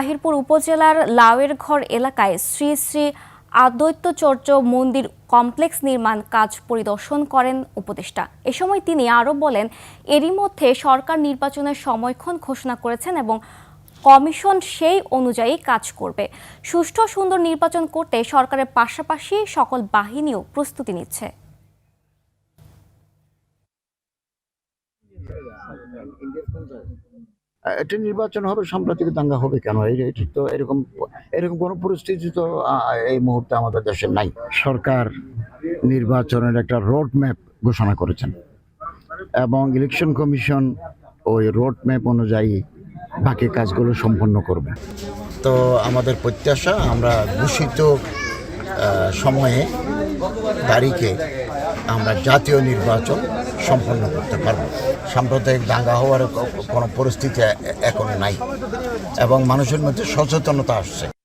তাহিরপুর উপজেলার লাউয়ের ঘর এলাকায় শ্রী শ্রী আদ্বৈতচর্য মন্দির কমপ্লেক্স নির্মাণ কাজ পরিদর্শন করেন উপদেষ্টা। এ সময় তিনি আরও বলেন, এরই মধ্যে সরকার নির্বাচনের সময়ক্ষণ ঘোষণা করেছেন এবং কমিশন সেই অনুযায়ী কাজ করবে। সুষ্ঠু সুন্দর নির্বাচন করতে সরকারের পাশাপাশি সকল বাহিনীও প্রস্তুতি নিচ্ছে। এটা নির্বাচন হবে সাম্প্রতিক দাঙ্গা হবে কেন? এই এটি তো এরকম এরকম কোনো পরিস্থিতি তো এই মুহূর্তে আমাদের দেশে নাই। সরকার নির্বাচনের একটা রোড ম্যাপ ঘোষণা করেছেন এবং ইলেকশন কমিশন ওই রোড ম্যাপ অনুযায়ী বাকি কাজগুলো সম্পন্ন করবে। তো আমাদের প্রত্যাশা আমরা আহ, সময়ে তারিখে আমরা জাতীয় নির্বাচন সম্পন্ন করতে পারব। সাম্প্রদায়িক দাঙ্গা হওয়ার কোনো পরিস্থিতি এখন নাই এবং মানুষের মধ্যে সচেতনতা আসছে।